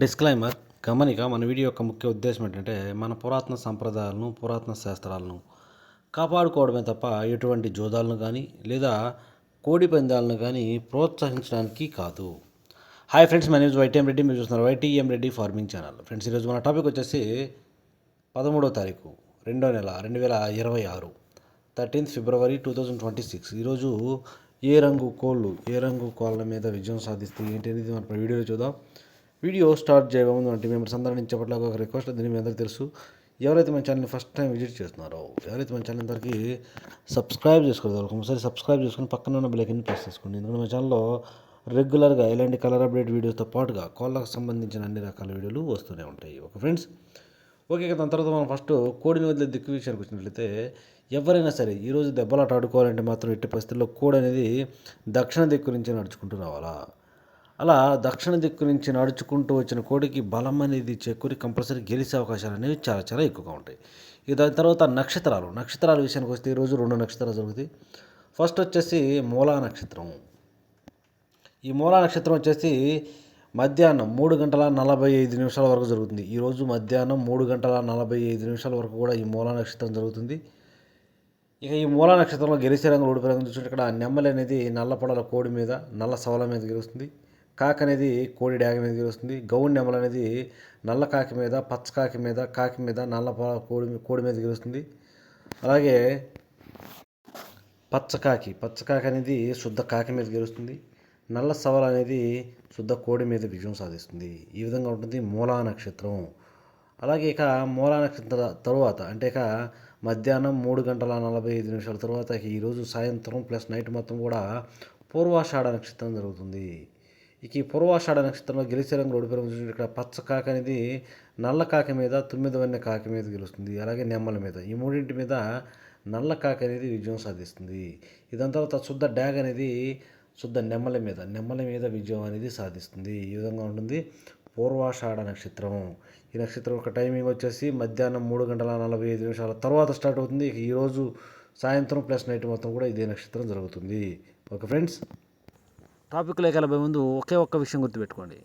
Disclaimer గమనిక మన video యొక్క ముఖ్య ఉద్దేశం ఏంటంటే మన పురాతన సంప్రదాయాలను పురాతన శాస్త్రాలను కాపాడుకోవడమే తప్ప ఎటువంటి జోదాలను కానీ లేదా కోడి పందాలను కానీ ప్రోత్సహించడానికి కాదు. హాయ్ ఫ్రెండ్స్ మేనేజ్ వైటీఎం రెడ్డి మీరు చూస్తున్నారు YTM Reddy farming channel friends ఈరోజు మన టాపిక్ వచ్చేసి పదమూడో తారీఖు రెండో నెల రెండు వేల ఇరవై ఆరు thirteenth February two thousand twenty six. ఈరోజు ఏ రంగు కోళ్ళు ఏ రంగు కోళ్ళ మీద విజయం సాధిస్తే ఏంటి అనేది మన వీడియోలో చూద్దాం. వీడియో స్టార్ట్ చేయకముందు అంటే మేము సందర్భం ఇచ్చేపట్ల ఒక రిక్వెస్ట్ దీన్ని మీ అందరికీ తెలుసు. ఎవరైతే మన ఛానల్ని ఫస్ట్ టైం విజిట్ చేస్తున్నారో ఎవరైతే మన ఛానల్ అందరికీ సబ్స్క్రైబ్ చేసుకోలేదు ఒకసారి సబ్స్క్రైబ్ చేసుకుని పక్కన ఉన్న బెలైకన్ ప్రెస్ చేసుకోండి. ఎందుకంటే మన ఛానల్లో రెగ్యులర్గా ఇలాంటి కలర్ అప్డేట్ వీడియోస్తో పాటుగా కోళ్ళకు సంబంధించిన అన్ని రకాల వీడియోలు వస్తూనే ఉంటాయి. ఓకే ఫ్రెండ్స్ ఓకే దాని తర్వాత మనం ఫస్ట్ కోడిని వదిలే దిక్కు విషయానికి వచ్చినట్లయితే ఎవరైనా సరే ఈరోజు దెబ్బలాట ఆడుకోవాలంటే మాత్రం ఎట్టి పరిస్థితుల్లో కోడి అనేది దక్షిణ దిక్కు నుంచి నడుచుకుంటూ రావాలా? అలా దక్షిణ దిక్కు నుంచి నడుచుకుంటూ వచ్చిన కోడికి బలం అనేది చేకూరి కంపల్సరీ గెలిచే అవకాశాలు అనేవి చాలా చాలా ఎక్కువగా ఉంటాయి. ఇక దాని తర్వాత నక్షత్రాలు. నక్షత్రాల విషయానికి వస్తే ఈరోజు రెండు నక్షత్రాలు జరుగుతాయి. ఫస్ట్ వచ్చేసి మూలా నక్షత్రం. ఈ మూలా నక్షత్రం వచ్చేసి మధ్యాహ్నం మూడు గంటల నలభై ఐదు నిమిషాల వరకు జరుగుతుంది. ఈరోజు మధ్యాహ్నం మూడు గంటల నలభై ఐదు నిమిషాల వరకు కూడా ఈ మూలా నక్షత్రం జరుగుతుంది. ఇక ఈ మూలా నక్షత్రంలో గెలిచే రంగు ఓడిపోయే రంగులు చూసినట్టు ఇక్కడ నెమ్మలి అనేది నల్ల పొడల కోడి మీద నల్ల సవల మీద గెలుస్తుంది. కాకి అనేది కోడి డాగ మీద గెలుస్తుంది. గౌన్ నెమల అనేది నల్ల కాకి మీద పచ్చ కాకి మీద కాకి మీద నల్ల కోడి కోడి మీద గెలుస్తుంది. అలాగే పచ్చకాకి పచ్చకాకి అనేది శుద్ధ కాకి మీద గెలుస్తుంది. నల్ల సవల అనేది శుద్ధ కోడి మీద విజయం సాధిస్తుంది. ఈ విధంగా ఉంటుంది మూలా నక్షత్రం. అలాగే ఇక మూలా నక్షత్ర తరువాత అంటే ఇక మధ్యాహ్నం మూడు గంటల నలభై ఐదు నిమిషాల తర్వాత ఈరోజు సాయంత్రం ప్లస్ నైట్ మొత్తం కూడా పూర్వాషాఢ నక్షత్రం జరుగుతుంది. ఇక ఈ పూర్వాషాఢ నక్షత్రంలో గెలిచే రంగు ఓడిపోయిన రంగు ఇక్కడ పచ్చ కాకి అనేది నల్ల కాకి మీద తొమ్మిది వన్నె కాకి మీద గెలుస్తుంది. అలాగే నెమ్మల మీద. ఈ మూడింటి మీద నల్ల కాకి అనేది విజయం సాధిస్తుంది. ఇదాని తర్వాత శుద్ధ డ్యాగ్ అనేది శుద్ధ నెమ్మల మీద. నెమ్మల మీద విజయం అనేది సాధిస్తుంది. ఈ విధంగా ఉంటుంది పూర్వాషాఢ నక్షత్రం. ఈ నక్షత్రం యొక్క టైమింగ్ వచ్చేసి మధ్యాహ్నం మూడు గంటల నలభై ఐదు నిమిషాల తర్వాత స్టార్ట్ అవుతుంది. ఈరోజు సాయంత్రం ప్లస్ నైట్ మొత్తం కూడా ఇదే నక్షత్రం జరుగుతుంది. Okay friends. టాపిక్లోకి వెళ్ళబోయే ముందు ఒకే ఒక్క విషయం గుర్తుపెట్టుకోండి.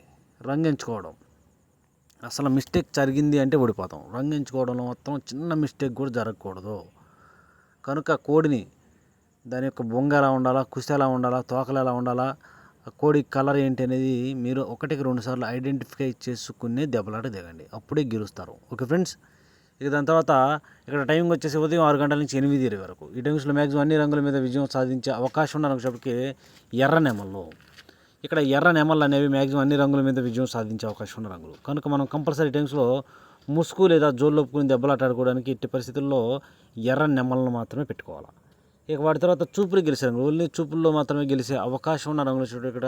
రంగు ఎంచుకోవడం అసలు మిస్టేక్ జరిగింది అంటే ఓడిపోతాం. రంగు ఎంచుకోవడంలో మొత్తం చిన్న మిస్టేక్ కూడా జరగకూడదు. కనుక కోడిని దాని యొక్క బొంగ ఎలా ఉండాలా కుసి ఎలా ఉండాలా తోకలు ఎలా ఉండాలా ఆ కోడి కలర్ ఏంటి అనేది మీరు ఒకటికి రెండు సార్లు ఐడెంటిఫై చేసుకునే దెబ్బలాట దిగండి. అప్పుడే గెలుస్తారు. ఓకే ఫ్రెండ్స్ ఇక దాని తర్వాత ఇక్కడ టైమింగ్ వచ్చేసి ఉదయం ఆరు గంటల నుంచి ఎనిమిది ఇరవై వరకు. ఈ టైమ్స్లో మ్యాక్సిమం అన్ని రంగుల మీద విజయం సాధించే అవకాశం ఉన్న రంగులకి ఎర్ర నెమల్లో ఇక్కడ ఎర్ర నెమళ్ళు అనేవి మ్యాక్సిమం అన్ని రంగుల మీద విజయం సాధించే అవకాశం ఉన్న రంగులు. కనుక మనం కంపల్సరీ టైమ్స్లో ముసుగు లేదా జోళ్ళొప్పుకుని దెబ్బలాటాడుకోవడానికి ఇట్టి పరిస్థితుల్లో ఎర్ర నెమలను మాత్రమే పెట్టుకోవాలి. ఇక వాటి తర్వాత చూపులు గెలిచే రంగులు. ఓన్లీ చూపుల్లో మాత్రమే గెలిచే అవకాశం ఉన్న రంగులు చూడండి ఇక్కడ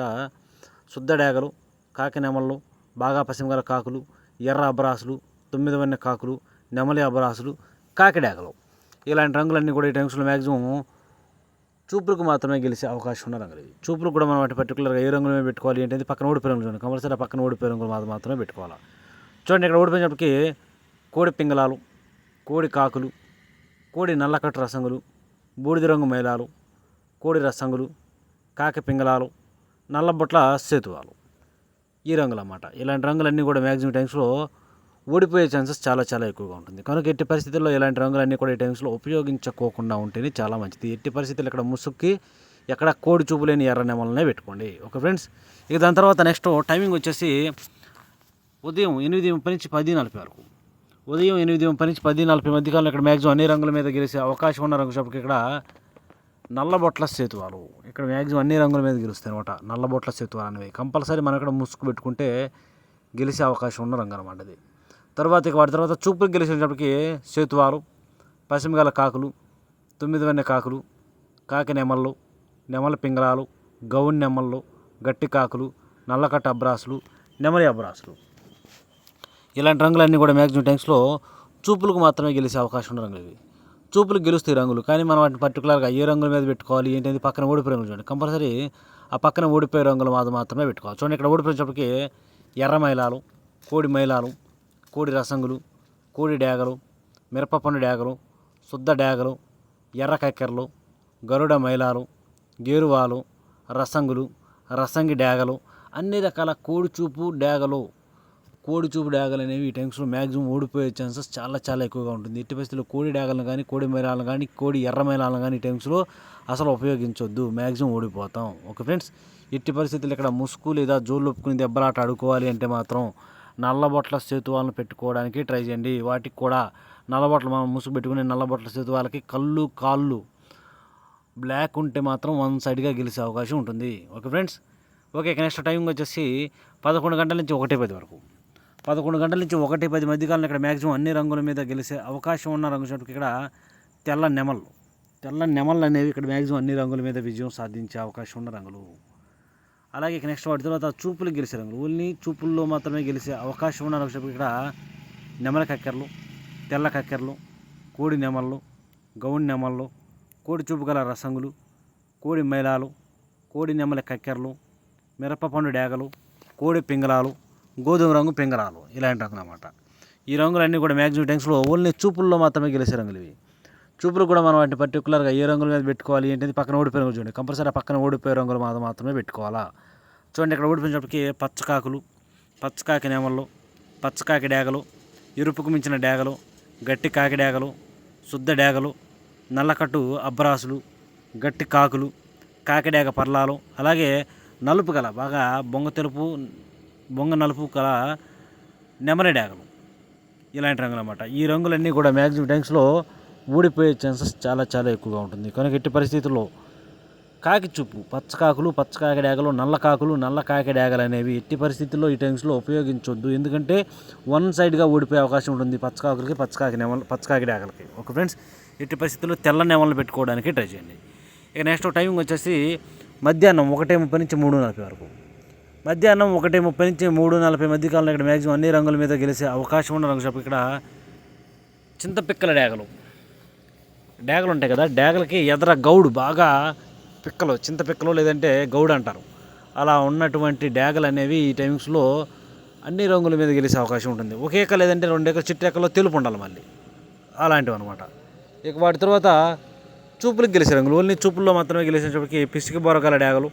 శుద్ధ డేగలు కాకి నెమళ్ళు బాగా పసిమగల కాకులు ఎర్ర అబ్రాసులు తొమ్మిది వన్న కాకులు నెమలి అబరాసులు కాకిడాకలు. ఇలాంటి రంగులన్నీ కూడా ఈ టైమ్స్లో మ్యాక్సిమం చూపులకు మాత్రమే గెలిచే అవకాశం ఉన్న రంగులు ఇవి. చూపులకు కూడా మనం అంటే పర్టికులర్గా ఏ రంగులు పెట్టుకోవాలి ఏంటంటే పక్కన ఓడిపోయి రంగులు చూడండి. కంపల్సరీ పక్కన ఓడిపోయి రంగులు మాత్రం మాత్రమే పెట్టుకోవాలి. చూడండి ఇక్కడ ఓడిపోయినప్పటికీ కోడి పింగళాలు కోడి కాకులు కోడి నల్లకట్టు రసంగులు బూడిద రంగు మైలాలు కోడి రసంగులు కాకి పింగళాలు నల్లబొట్ల సేతువాలు. ఈ రంగులు అన్నమాట. ఇలాంటి రంగులన్నీ కూడా మ్యాక్సిమం టైమ్స్లో ఓడిపోయే ఛాన్సెస్ చాలా చాలా ఎక్కువగా ఉంటుంది. కనుక ఎట్టి పరిస్థితుల్లో ఇలాంటి రంగులన్నీ కూడా ఈ టైమ్స్లో ఉపయోగించుకోకుండా ఉంటేనే చాలా మంచిది. ఎట్టి పరిస్థితులు ఇక్కడ ముసుక్కి ఎక్కడ కోడి చూపులేని ఎర్ర నెమలనే పెట్టుకోండి. ఓకే ఫ్రెండ్స్ ఇక దాని తర్వాత నెక్స్ట్ టైమింగ్ వచ్చేసి ఉదయం ఎనిమిది ముప్పై నుంచి పది నలభై వరకు. ఉదయం ఎనిమిది ముప్పై నుంచి పది నలభై మధ్యకాలంలో ఇక్కడ మ్యాక్సిమం అన్ని రంగుల మీద గెలిచే అవకాశం ఉన్న రంగు షాప్కి ఇక్కడ నల్లబొట్ల సేతువాలు. ఇక్కడ మ్యాక్సిమం అన్ని రంగుల మీద గెలుస్తాయి అనమాట నల్లబొట్ల సేతువాలు అనేవి. కంపల్సరీ మనం ఇక్కడ ముసుగు పెట్టుకుంటే గెలిచే అవకాశం ఉన్న రంగు అనమాట అది. తర్వాత ఇక వాటి తర్వాత చూపులు గెలిచినప్పటికీ సేతువారు పశ్చిమగల కాకులు తొమ్మిది వన్నె కాకులు కాకి నెమళ్ళు నెమల పింగళాలు గౌన్ నెమళ్ళు గట్టి కాకులు నల్లకట్ట అబ్రాసులు నెమలి అబ్రాసులు. ఇలాంటి రంగులన్నీ కూడా మ్యాక్సిమం టైమ్స్లో చూపులకు మాత్రమే గెలిచే అవకాశం ఉన్న రంగులు ఇవి. చూపులు గెలుస్తాయి రంగులు కానీ మనం వాటిని పర్టికులర్గా ఏ రంగుల మీద పెట్టుకోవాలి ఏంటంటే పక్కన ఓడిపోయే రంగులు చూడండి. కంపల్సరీ ఆ పక్కన ఓడిపోయే రంగులు మాత్రం మాత్రమే పెట్టుకోవాలి. చూడండి ఇక్కడ ఓడిపోయినప్పటికీ ఎర్ర మైలాలు కోడి మైలాలు కోడి రసంగులు కోడి డేగలు మిరపపండు డేగలు శుద్ధ డేగలు ఎర్ర కక్కెరలు గరుడ మైలాలు గేరువాలు రసంగులు రసంగి డేగలు అన్ని రకాల కోడిచూపు డేగలు. కోడిచూపు డేగలు డాగలు అనేవి ఈ టైమ్స్లో మ్యాక్సిమం ఓడిపోయే ఛాన్సెస్ చాలా చాలా ఎక్కువగా ఉంటుంది. ఎట్టి పరిస్థితుల్లో కోడి డేగలను కానీ కోడి మైలాలను కానీ కోడి ఎర్ర మైలాలను కానీ ఈ టైమ్స్లో అసలు ఉపయోగించొద్దు. మ్యాక్సిమం ఓడిపోతాం. ఓకే ఫ్రెండ్స్ ఎట్టి పరిస్థితుల్లో ఇక్కడ ముసుగు లేదా జోలు ఒప్పుకుని దెబ్బలాట ఆడుకోవాలి అంటే మాత్రం నల్లబొట్ల సేతువాలను పెట్టుకోవడానికి ట్రై చేయండి. వాటికి కూడా నల్లబొట్లు మనం ముసుగు పెట్టుకునే నల్లబొట్ల సేతువాలకి కళ్ళు కాళ్ళు బ్లాక్ ఉంటే మాత్రం వన్ సైడ్గా గెలిచే అవకాశం ఉంటుంది. Okay friends? Okay next timing వచ్చేసి పదకొండు గంటల నుంచి ఒకటి పది వరకు. పదకొండు గంటల నుంచి ఒకటి పది మధ్యకాలంలో ఇక్కడ మ్యాక్సిమం అన్ని రంగుల మీద గెలిచే అవకాశం ఉన్న రంగు చెట్టుకు ఇక్కడ తెల్ల నెమళ్ళు. తెల్ల నెమళ్ళు అనేవి ఇక్కడ మ్యాక్సిమం అన్ని రంగుల మీద విజయం సాధించే అవకాశం ఉన్న రంగులు. అలాగే నెక్స్ట్ వాటి తర్వాత చూపులు గెలిచే రంగులు. ఓన్లీ చూపుల్లో మాత్రమే గెలిచే అవకాశం ఉన్న రంగు ఇక్కడ నెమల కక్కెరలు తెల్ల కక్కెరలు కోడి నెమళ్ళు గౌన్ నెమళ్ళు కోడి చూపు గల రసంగులు కోడి మైలాలు కోడి నెమలి కక్కెరలు మిరపపండు డేగలు కోడి పింగళాలు గోధుమ రంగు పింగళాలు ఇలాంటి రంగులు అన్నమాట. ఈ రంగులన్నీ కూడా మ్యాక్సిమం టైమ్స్లో ఓన్లీ చూపుల్లో మాత్రమే గెలిచే రంగులు ఇవి. చూపులు కూడా మనం అంటే పర్టికులర్గా ఏ రంగుల మీద పెట్టుకోవాలి ఏంటంటే పక్కన ఓడిపోయిన రంగులు చూడండి. కంపల్సరీ ఆ పక్కన ఓడిపోయే రంగులు మాత్రం మాత్రమే పెట్టుకోవాలా? చూడండి ఇక్కడ ఓడిపోయినప్పటికీ పచ్చకాకులు పచ్చకాకి నెమళ్ళు పచ్చకాకి డేగలు ఎరుపుకు మించిన డేగలు గట్టి కాకి డేగలు శుద్ధ డేగలు నల్లకట్టు అబ్బరాసులు గట్టి కాకులు కాకిడేగ పర్లాలు అలాగే నలుపు గల బాగా బొంగ తెలుపు బొంగ నలుపు గల నెమలి డేగలు. ఇలాంటి రంగులు అన్నమాట. ఈ రంగులన్నీ కూడా మ్యాక్సిమం టైమ్స్లో ఊడిపోయే ఛాన్సెస్ చాలా చాలా ఎక్కువగా ఉంటుంది. కనుక ఎట్టి పరిస్థితుల్లో కాకి చూపు పచ్చకాకులు పచ్చకాకి డేగలు నల్ల కాకులు నల్ల కాకి డేగలు అనేవి ఎట్టి పరిస్థితుల్లో ఈ టైమ్స్లో ఉపయోగించొద్దు. ఎందుకంటే వన్ సైడ్గా ఓడిపోయే అవకాశం ఉంటుంది పచ్చకాకులకి పచ్చకాకి నెమలు పచ్చకాకిడాగలకి ఓకే ఫ్రెండ్స్ ఎట్టి పరిస్థితుల్లో తెల్ల నెమలను పెట్టుకోవడానికి ట్రై చేయండి. ఇక నెక్స్ట్ టైమింగ్ వచ్చేసి మధ్యాహ్నం ఒకటే ముప్పై నుంచి మూడు నలభై వరకు. మధ్యాహ్నం ఒకటి ముప్పై నుంచి మూడు నలభై మధ్య కాలంలో ఇక్కడ మ్యాక్సిమం అన్ని రంగుల మీద గెలిచే అవకాశం ఉన్న రంగు షాప్ ఇక్కడ చింతపిక్కల డేగలు. డేగలు ఉంటాయి కదా డేగలకి ఎదర గౌడు బాగా పిక్కలు చింత పిక్కలు లేదంటే గౌడు అంటారు. అలా ఉన్నటువంటి డేగలు అనేవి ఈ టైమింగ్స్లో అన్ని రంగుల మీద గెలిచే అవకాశం ఉంటుంది. ఒకే ఎక్క లేదంటే రెండు ఎక్కలు చిట్టు ఎక్కలో తెలుపు ఉండాలి మళ్ళీ. అలాంటివి అనమాట ఇక వాటి తర్వాత చూపులకు గెలిచే రంగులు. ఓన్లీ చూపుల్లో మాత్రమే గెలిచేటప్పటికి పిసికి బొరగల డేగలు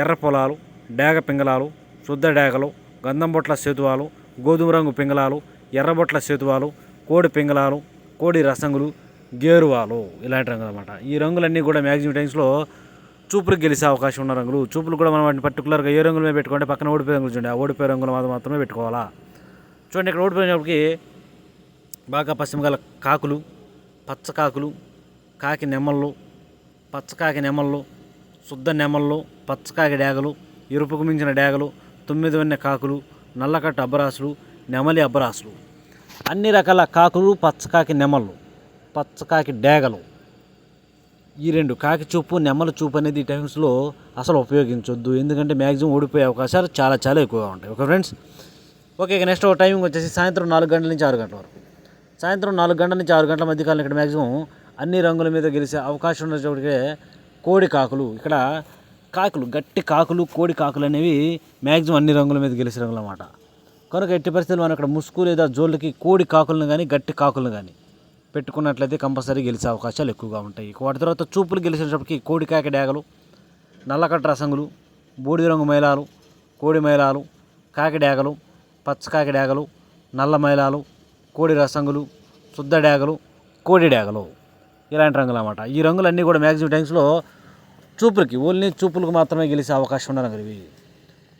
ఎర్ర పొలాలు డేగ పింగళాలు శుద్ధ డేగలు గంధం బొట్ల సేతువాలు గోధుమ రంగు పింగళాలు ఎర్రబొట్ల సేతువాలు కోడి పింగళాలు కోడి రసంగులు గేరువాలు ఇలాంటి రంగులు అనమాట ఈ రంగులన్నీ కూడా మ్యాక్సిమం టైమ్స్లో చూపులకు గెలిచే అవకాశం ఉన్న రంగులు. చూపులు కూడా మనం వాటిని పర్టికులర్గా ఏ రంగులు మీద పెట్టుకుంటే పక్కన ఓడిపోయే రంగులు చూడండి. ఆ ఓడిపోయే రంగులు మాత్రం మాత్రమే పెట్టుకోవాలా? చూడండి ఇక్కడ ఓడిపోయినప్పటికి బాగా పశ్చిమగల కాకులు పచ్చకాకులు కాకి నెమళ్ళు పచ్చకాకి నెమళ్ళు శుద్ధ నెమళ్ళు పచ్చకాకి డేగలు ఎరుపుకు మించిన డేగలు తొమ్మిది వన్నె కాకులు నల్లకట్ట అబ్బరాసులు నెమలి అబ్బరాసులు. అన్ని రకాల కాకులు పచ్చకాకి నెమళ్ళు. పచ్చకాకి డేగలు. ఈ రెండు కాకి చూపు నెమ్మల చూపు అనేది ఈ టైమ్స్లో అసలు ఉపయోగించొద్దు. ఎందుకంటే మ్యాక్సిమం ఓడిపోయే అవకాశాలు చాలా చాలా ఎక్కువగా ఉంటాయి. ఓకే ఫ్రెండ్స్ ఓకే ఇక నెక్స్ట్ టైమింగ్ వచ్చేసి సాయంత్రం నాలుగు గంటల నుంచి ఆరు గంటల వరకు. సాయంత్రం నాలుగు గంటల నుంచి ఆరు గంటల మధ్య కాలం ఇక్కడ మ్యాక్సిమం అన్ని రంగుల మీద గెలిచే అవకాశం ఉన్నప్పటికే కోడి కాకులు ఇక్కడ కాకులు గట్టి కాకులు కోడి కాకులు అనేవి మ్యాక్సిమం అన్ని రంగుల మీద గెలిచే రంగులు అన్నమాట. కనుక ఎట్టి పరిస్థితులు మనం ఇక్కడ ముసుగు లేదా జోళ్ళకి కోడి కాకులను కానీ గట్టి కాకులను కానీ పెట్టుకున్నట్లయితే కంపల్సరీ గెలిచే అవకాశాలు ఎక్కువగా ఉంటాయి. వాటి తర్వాత చూపులు గెలిచేటప్పటికి కోడి కాక డేగలు నల్లకట్ట రసంగులు బూడిద రంగు మైలాలు కోడి మైలాలు కాకి డేగలు పచ్చకాకి డేగలు నల్ల మైలాలు కోడి రసంగులు శుద్ధ డేగలు కోడి డేగలు ఇలాంటి రంగులు అన్నమాట. ఈ రంగులన్నీ కూడా మ్యాక్సిమం టైమ్స్లో చూపులకి ఓన్లీ చూపులకు మాత్రమే గెలిచే అవకాశం ఉన్న రంగులు ఇవి.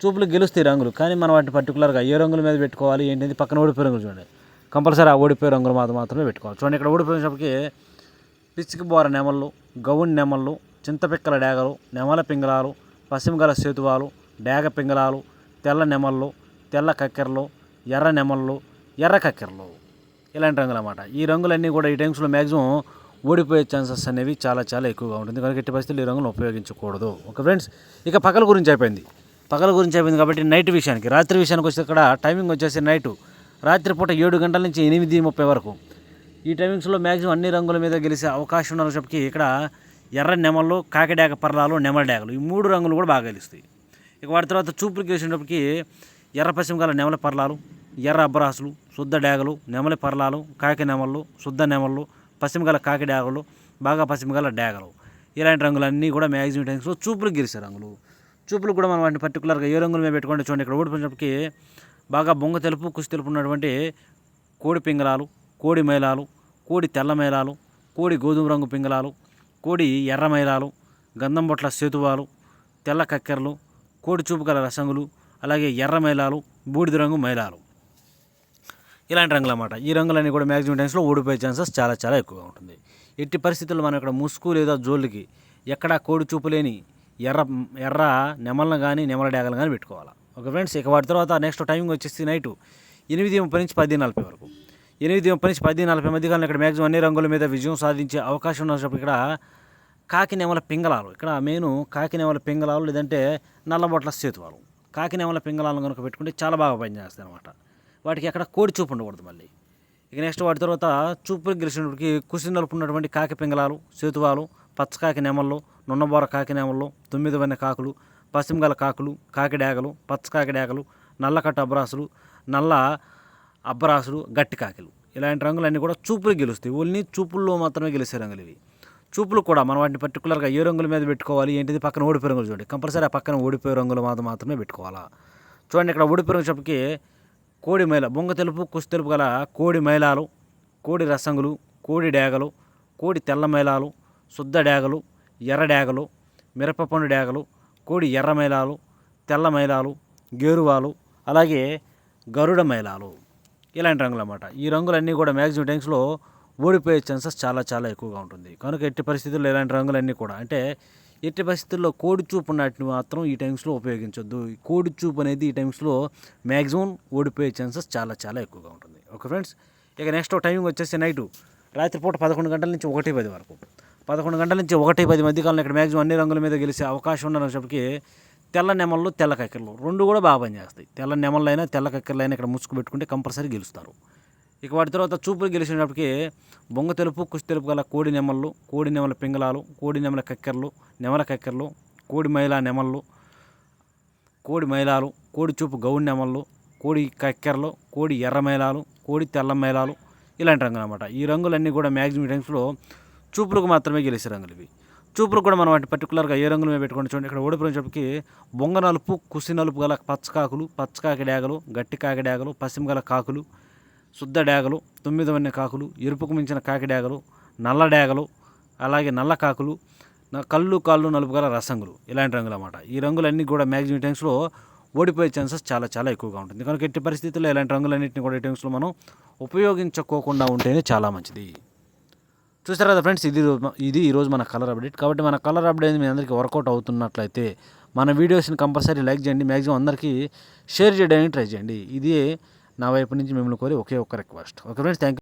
చూపులు గెలుస్తాయి రంగులు కానీ మనం వాటిని పర్టికులర్గా ఏ రంగుల మీద పెట్టుకోవాలి ఏంటి పక్కన ఓడిపోయి రంగులు చూడండి. కంపల్సరీ ఆ ఓడిపోయే రంగులు మాత్రం మాత్రమే పెట్టుకోవాలి. చూడండి ఇక్కడ ఓడిపోయినప్పటికీ పిచ్చికి బోర నెమళ్ళు గౌన్ నెమళ్ళు చింతపిక్కల డేగలు నెమల పింగళాలు పశ్చిమగల సేతువాలు డేగ పింగళాలు తెల్ల నెమళ్ళు తెల్ల కక్కెరలు ఎర్ర నెమళ్ళు ఎర్ర కక్కెరలు. ఇలాంటి రంగులు అన్నమాట. ఈ రంగులన్నీ కూడా ఈ టైమ్స్లో మ్యాక్సిమం ఓడిపోయే ఛాన్సెస్ అనేవి చాలా చాలా ఎక్కువగా ఉంటుంది. కనుక ఎట్టి పరిస్థితులు ఈ రంగులు ఉపయోగించకూడదు. ఓకే ఫ్రెండ్స్ ఇక పగల గురించి అయిపోయింది. పగల గురించి అయిపోయింది కాబట్టి నైట్ విషయానికి రాత్రి విషయానికి వచ్చి ఇక్కడ టైమింగ్ వచ్చేసి నైటు రాత్రిపూట ఏడు గంటల నుంచి ఎనిమిది ముప్పై వరకు. ఈ టైమింగ్స్లో మ్యాక్సిమం అన్ని రంగుల మీద గెలిచే అవకాశం ఉన్నప్పటికీ ఇక్కడ ఎర్ర నెమళ్ళు కాకిడాక పర్లాలు నెమల డాగలు ఈ మూడు రంగులు కూడా బాగా గెలుస్తాయి. ఇక వాటి తర్వాత చూపులు గెలిచినప్పటికీ ఎర్ర పశ్చిమ గల నెమల పర్లాలు ఎర్ర అబ్బరాసులు శుద్ధ డాగలు నెమలి పర్లాలు కాకి నెమళ్ళు శుద్ధ నెమళ్ళు పశ్చిమ గల కాకి డాగలు బాగా పశ్చిమ గల డాగలు ఇలాంటి రంగులన్నీ కూడా మ్యాక్సిమం టైమ్స్లో చూపులు గెలిచే రంగులు. చూపులు కూడా మనం వాటిని పర్టికులర్గా ఏ రంగుల మీద పెట్టుకుంటే చూడండి ఇక్కడ ఓడిపోయినప్పటికీ బాగా బొంగ తెలుపు కుసి తెలుపు ఉన్నటువంటి కోడి పింగళాలు కోడి మైలాలు కోడి తెల్ల మైలాలు కోడి గోధుమ రంగు పింగళాలు కోడి ఎర్ర మైలాలు గంధం బొట్ల సేతువాలు తెల్ల కక్కెరలు కోడి చూపు గల రసంగులు అలాగే ఎర్ర మైలాలు బూడిద రంగు మైలాలు. ఇలాంటి రంగులు అన్నమాట. ఈ రంగులన్నీ కూడా మ్యాక్సిమం టైమ్స్లో ఓడిపోయే ఛాన్సెస్ చాలా చాలా ఎక్కువగా ఉంటుంది. ఎట్టి పరిస్థితుల్లో మనం ఇక్కడ ముసుగు లేదా జోళ్ళకి ఎక్కడా కోడి చూపు లేని ఎర్ర ఎర్ర నెమలను కానీ నెమల డ్యాగలు కానీ పెట్టుకోవాలి? ఓకే ఫ్రెండ్స్ ఇక వాటి తర్వాత నెక్స్ట్ టైమింగ్ వచ్చేసి నైటు ఎనిమిది ముప్పై నుంచి పది నలభై వరకు. ఎనిమిది ముప్పై నుంచి పది నలభై మధ్య కాలం ఇక్కడ మ్యాక్సిమం అన్ని రంగుల మీద విజయం సాధించే అవకాశం ఉన్నప్పుడు ఇక్కడ కాకి నెమల పింగళాలు ఇక్కడ మెయిన్ కాకి నెమల పింగళాలు లేదంటే నల్లబొట్ల సేతువాలు. కాకి నెమల పింగళాలను కనుక పెట్టుకుంటే చాలా బాగా పనిచేస్తాయి అనమాట వాటికి అక్కడ కోడి చూపు ఉండకూడదు మళ్ళీ. ఇక నెక్స్ట్ వాటి తర్వాత చూపులు గెలిచినప్పటికి కుసి నలుపున్నటువంటి కాకి పింగళాలు సేతువాలు పచ్చకాకి నెమళ్ళు నున్నబోర కాకి నెమళ్ళు తొమ్మిది వన్న కాకులు పశ్చిమగల కాకులు కాకిడాగలు పచ్చ కాకిడాగలు నల్లకట్ట అబ్రాసులు నల్ల అబ్బరాసులు గట్టి కాకిలు. ఇలాంటి రంగులన్నీ కూడా చూపులు గెలుస్తాయి. ఓన్లీ చూపుల్లో మాత్రమే గెలిచే రంగులు ఇవి. చూపులు కూడా మనం వాటిని పర్టికులర్గా ఏ రంగుల మీద పెట్టుకోవాలి ఏంటిది పక్కన ఓడిపోయే రంగులు చూడండి. కంపల్సరీ ఆ పక్కన ఓడిపోయే రంగులు మాత్రం మాత్రమే పెట్టుకోవాలా. చూడండి ఇక్కడ ఓడిపోయే రంగు చెప్పకి కోడి మైల బొంగ తెలుపు కుసి తెలుపు గల కోడి మైలాలు కోడి రసంగులు కోడి డేగలు కోడి తెల్ల మైలాలు శుద్ధ డేగలు ఎర్ర డేగలు మిరపపండు డేగలు కోడి ఎర్ర మైలాలు తెల్ల మైలాలు గేరువాలు అలాగే గరుడ మైలాలు. ఇలాంటి రంగులు అన్నమాట ఈ రంగులన్నీ కూడా మ్యాక్సిమం టైమ్స్లో ఓడిపోయే ఛాన్సెస్ చాలా చాలా ఎక్కువగా ఉంటుంది. కనుక ఎట్టి పరిస్థితుల్లో ఇలాంటి రంగులన్నీ కూడా అంటే ఎట్టి పరిస్థితుల్లో కోడి చూపు నాటిని మాత్రం ఈ టైమ్స్లో ఉపయోగించొద్దు. ఈ కోడి చూపు అనేది ఈ టైమ్స్లో మ్యాక్సిమం ఓడిపోయే ఛాన్సెస్ చాలా చాలా ఎక్కువగా ఉంటుంది. ఓకే ఫ్రెండ్స్ ఇక నెక్స్ట్ టైమింగ్ వచ్చేసి నైటు రాత్రిపూట పదకొండు గంటల నుంచి ఒకటి పది వరకు. పదకొండు గంటల నుంచి ఒకటి పది మధ్య కాలం ఇక్కడ మ్యాక్సిమం అన్ని రంగుల మీద గెలిచే అవకాశం ఉన్నప్పటికీ తెల్ల నెమళ్ళు తెల్ల కక్కెరలు రెండు కూడా బాగా పనిచేస్తాయి తెల్ల నెమళ్ళైనా తెల్ల కక్కెర్లైనా ఇక్కడ ముసుగు పెట్టుకుంటే కంపల్సరీ గెలుస్తారు. ఇక వాటి తర్వాత చూపులు గెలిచినప్పటికీ బొంగ తెలుపు కుషి తెలుపు గల కోడి నెమళ్ళు కోడి నెమల పింగళాలు కోడి నెమల కక్కెరలు నెమల కక్కెరలు కోడి మైలా నెమళ్ళు కోడి మైలాలు కోడి చూపు గౌడి నెమళ్ళు కోడి కక్కెరలు కోడి ఎర్ర మైలాలు కోడి తెల్ల మైలాలు ఇలాంటి రంగులు అనమాట ఈ రంగులన్నీ కూడా మ్యాక్సిమం టైమ్స్లో చూపులకు మాత్రమే గెలిసే రంగులు ఇవి. చూపులకు కూడా మనం వాటి పర్టికులర్గా ఏ రంగులు మేము పెట్టుకోండి చూడండి. ఇక్కడ ఓడిపోయినప్పటికి బొంగ నలుపు కుసి నలుపు గల పచ్చకాకులు పచ్చకాకి డేగలు గట్టి కాకి డేగలు పశ్చిమ గల కాకులు శుద్ధ డేగలు తొమ్మిది వన్నె కాకులు ఎరుపుకు మించిన కాకి డేగలు నల్ల డేగలు అలాగే నల్ల కాకులు కళ్ళు కాళ్ళు నలుపు గల రసంగులు ఇలాంటి రంగులు అన్నమాట. ఈ రంగులన్నీ కూడా మ్యాక్సిమం టైమ్స్లో ఓడిపోయే ఛాన్సెస్ చాలా చాలా ఎక్కువగా ఉంటుంది. కనుక ఎట్టి పరిస్థితుల్లో ఇలాంటి రంగులన్నింటినీ కూడా ఈ టైమ్స్లో మనం ఉపయోగించుకోకుండా ఉంటేనే చాలా మంచిది. చూసారు కదా ఫ్రెండ్స్ ఇది ఇది ఈరోజు మన కలర్ అప్డేట్. కాబట్టి మన కలర్ అప్డేట్ మీ అందరికీ వర్కౌట్ అవుతున్నట్లయితే మన వీడియోస్ని కంపల్సరీ లైక్ చేయండి. మ్యాక్సిమం అందరికీ షేర్ చేయడానికి ట్రై చేయండి. ఇది నా వైపు నుంచి మిమ్మల్ని కోరి ఒకే ఒక్క రిక్వెస్ట్. Okay friends thank